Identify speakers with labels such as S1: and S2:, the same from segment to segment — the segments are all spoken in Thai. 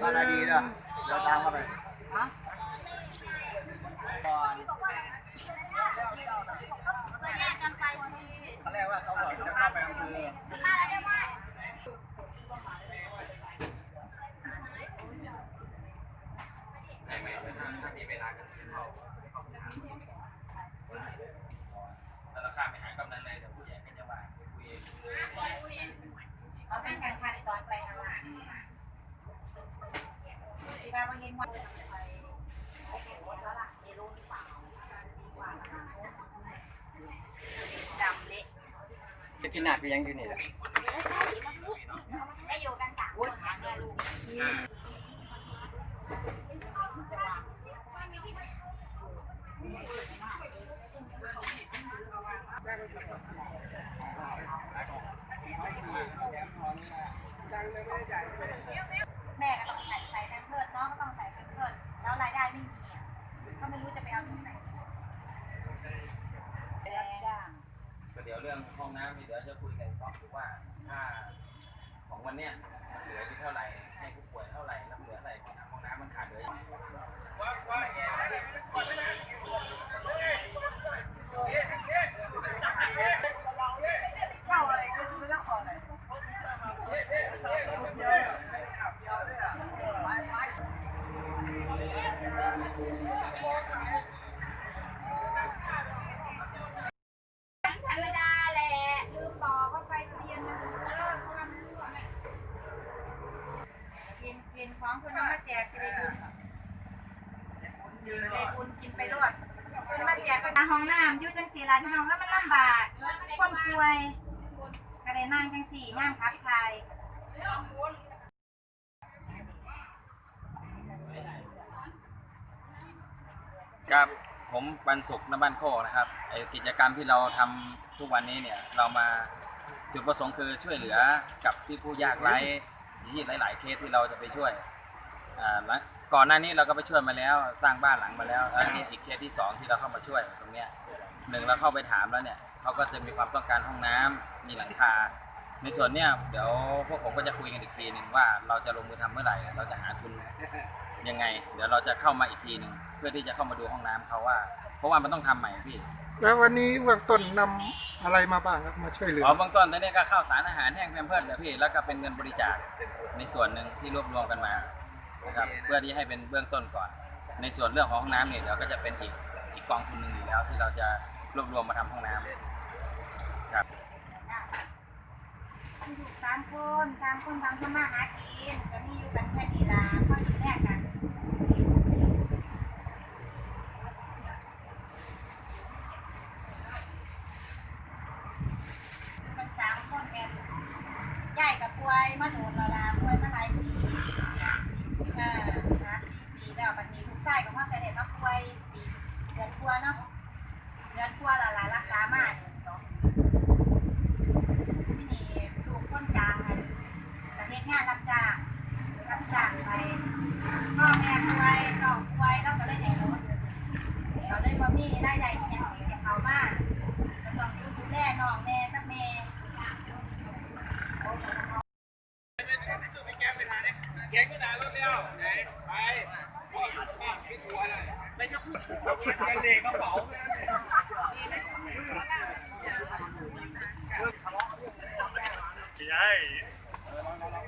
S1: มาได้ดีเนาะเดี๋ยวตามเข้าไปก่อน
S2: จะแยกกันไปที
S1: เขาเรียกว่าเขาบอกจะเข้าไปอำเภอ
S3: แล้วข้ามไปหากำนันเลยเดี๋ยวผู้ใหญ่ก็จะว่าคุย
S2: เอาเป็นการคัดตอนไปทางหลังที่บ้านว่าเห็นว่าดำเละ
S1: จะกินหนักไปยังอยู่นี่แหละ
S2: ได้อยู่กันสามคนหาแม่ลูก แม่ก็ต้องใส่ใส่แพมเพิร์ดน้องก็ต้องใส่แพมเพิร์ดแล้วรายได้ไม่มีอะก็ไม่รู้จะไปเอาตรงไหนแรงจ้าง
S3: ก็เดี๋ยวเรื่องห้องน้ำมีเดี๋ยวจะคุยกันต่อคือว่าถ้าของวันเนี้ยมันเหลือที่เท่าไหร่ให้ผู้ป่วยเท่าไหร่แล้วเหลืออะไรห้องน้ำมันขาดเหลือว่าว่า
S2: เจ้าอะไรก็คือเจ้าของอะไร นกินของคุณน้องมาแจกสิได้บุญอยู่ได้บุญกินไปรวดคุณมาแจกเป็นห้องน้ำอยู่จังสีร้านพี่น้องแล้วมันลำบากคนป่วยก็ได้นั่งจังสี่ย่างคับไทย
S3: ครับผมบรรสุขนบ้านโคกนะครับไอกิจกรรมที่เราทำทุกวันนี้เนี่ยเรามาจุดประสงค์คือช่วยเหลือกับที่ผู้ยากไร้ที่หลาย ๆ เคสที่เราจะไปช่วยอ่าหลัง ก่อนหน้านี้เราก็ไปช่วยมาแล้ว สร้างบ้านหลังมาแล้วแล้วนี่อีกเคสที่สองที่เราเข้ามาช่วยตรงเนี้ยหนึ่งเราเข้าไปถามแล้วเนี่ยเขาก็จะมีความต้องการห้องน้ำมีหลังคา ในส่วนเนี้ยเดี๋ยวพวกผมก็จะคุยกันอีกทีหนึ่งว่าเราจะลงมือทำเมื่อไหร่ เราจะหาทุนยังไง เดี๋ยวเราจะเข้ามาอีกทีหนึ่งเพื่อที่จะเข้ามาดูห้องน้ำเขาว่า เพราะว่ามันต้องทำใหม่พี่
S4: แล้ววันนี้เบื้องต้นนำอะไรมาบ้างครับมาช่วยเหลือ
S3: อ๋อเบื้องต้นตอนนี้ก็ข้าวสารอาหารแห้งแพมเพิร์ดเดี๋ยวพี่แล้วก็เป็นเงินบริจาคในส่วนหนึ่งที่รวบรวมกันมา นะครับเพื่อที่ให้เป็นเบื้องต้นก่อน ในส่วนเรื่องของห้องน้ำเนี่ยเดี๋ยวก็จะเป็นอีกอีกกองทุนหนึ่งอยู่แล้ว ที่เราจะรวบรวมมาทำห้องน้ำครับ
S2: อยู่สามคน ตามคนตามทำมาหากินก็มีอยู่กันแค่นี้ละข้อแรกกันสามคนแม่ลูกยายกับป่วยมาโดนและลาป่วยมาหลายปีเออสามสี่ปีแล้วบัดนี้ลูกชายก็ มาป่วยปีเดือนกว่าเนาะเดือนกว่าละลารักษามาเนาะที่นี่ลูกคนกลางอะประเทศงานรับจ้างรับจ้างไปพ่อแม่ป่วยน้องป่วยเราก็เลยได้รถเราเลยว่มีรายได้ที่ยังที่จะเข้ามาก็ต้องดูดูแลน้องแม่กับแม่แกงก็ด่ารถ
S1: แล้วไหนไป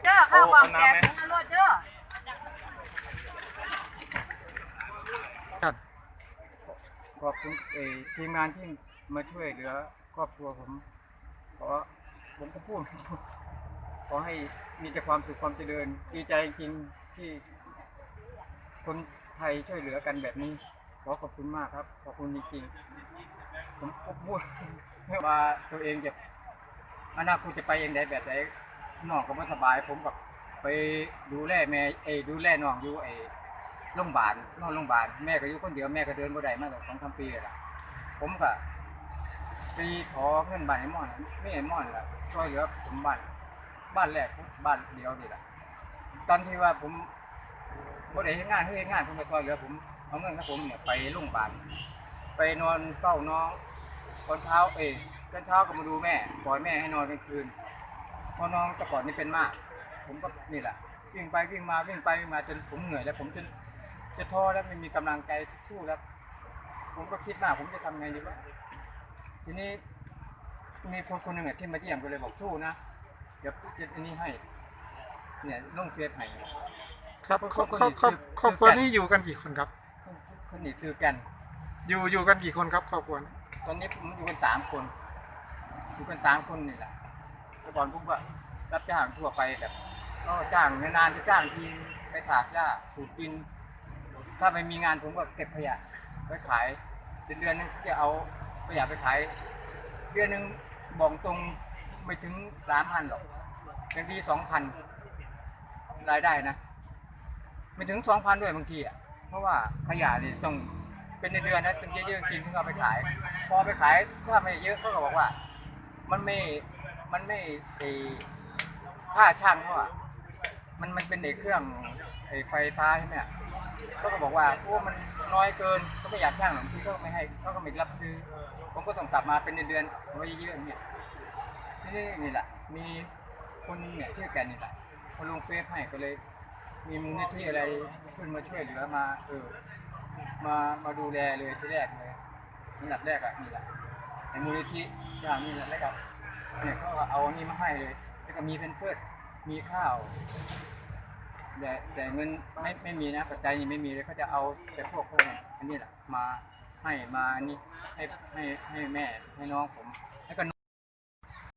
S5: เจ้าข้าวความแกงอร่อยเจ้า
S4: ครับขอบคุณเอ่อทีมงานที่มาช่วยเหลือครอบครัวผมขอผมก็พูด ขอให้มีแต่ความสุขความเจริญ ดีใจจริงที่ คนไทยช่วยเหลือกันแบบนี้ ขอขอบคุณมากครับ ขอบคุณจริงๆผมพูดว่าตัวเองจะอนาคตจะไปยังไงแบบไหนน้องก็ไม่สบาย ผมกับไปดูแลแม่เอยดูแลน้องอยู่ไอ้โรงพยาบาลนอนโรงพยาบาลแม่ก็อยู่คนเดียวแม่ก็เดินบ่ได้มาตั้งสองสามปีแล้วผมก็ไปขอเงินบ้านไอ้ม่อนไม่ไอ้ม่อนล่ะช่วยเหลือผมบ้านบ้านแรกบ้านเดียวนี่แหละตอนที่ว่าผม บ่ได้เฮ็ดงานเฮ็ดงานผมก็ช่วยเหลือผมเอาเงินของผมเนี่ยไปโรงพยาบาลไปนอนเฝ้าน้องตอนเช้าเอยตอนเช้าก็มาดูแม่ปล่อยแม่ให้นอนกลางคืนพราะน้องแต่ก่อนนี่เป็นมาก ผมก็นี่แหละวิ่งไปวิ่งมาวิ่งไปวิ่งมาจนผมเหนื่อยแล้ว ผมจนจะท้อแล้วไม่มีกำลังใจสู้แล้ว ผมก็คิดมากผมจะทำไงดีวะทีนี้มีคนคนหนึ่งอะที่มาเยี่ยมก็เลยบอกสู้นะเดี๋ยวจะอันนี้ให้ เนี่ยลงเฟซให้
S6: ครับ
S4: ค
S6: ค
S4: ร
S6: ร
S4: อ
S6: อ
S4: บบค
S6: ค
S4: รั
S6: ร
S4: ว
S6: อบครอบ
S4: คือ
S6: ครอบครัว
S4: คือกัน
S6: นี้อยู่กันกี่คนครับ
S4: คนนี้คือกัน
S6: อยู่อยู่กันกี่คนครับครอบครัวนี้
S4: ตอนนี้ผมอยู่กันสามคน อยู่กันสามคนนี่แหละแต่ก่อนผมก็รับจ้างทั่วไปแบบก็จ้างนานๆจะจ้างทีไปถากหญ้าสูบดิน ถ้าไม่มีงานผมก็เก็บขยะไปขายเดือนเดือนนึงจะเอาขยะไปขายเดือนหนึ่งบอกตรงไม่ถึงสามพันหรอกบางทีสองพันรายได้นะ ไม่ถึงสองพันด้วยบางทีอะเพราะว่าขยะนี่ต้องเป็นในเดือนนะถึงจะเยอะจริงถึงเอาไปขาย พอไปขายถ้าไม่เยอะเขาก็บอกว่า มันไม่มันไม่ไอค่าช่างเขาอะมันมันเป็นไอเครื่องไอไฟฟ้าใช่ไหมอะเขาก็บอกว่าโอ้มันน้อยเกินเขาไม่อยากช่างหรอกที่เขาก็ไม่ให้เขาก็ไม่รับซื้อ ผมก็ต้องกลับมาเป็นเดือนๆไว้เยอะๆเนี่ยนี่นี่แหละมีคนเนี่ยชื่อแกนี่แหละเขาลงเฟซให้ก็เลย มีมูลนิธิอะไรขึ้นมาช่วยเหลือมาเออมามาดูแลเลยที่แรกเลยอันดับแรกอะนี่แหละไอ้มูลนิธิอย่างนี้แหละแล้วก็เนี่ยเขาก็เอาอันนี้มาให้เลย แล้วก็มีเป็นเพื่อนมีข้าวแต่แต่เงินไม่ไม่มีนะปัจจัยนี่ไม่มีเลยเขาจะเอาแต่พวกพวกนี้อันนี้แหละมาให้มานนี้ให้ให้ให้แม่ให้น้องผมให้ก็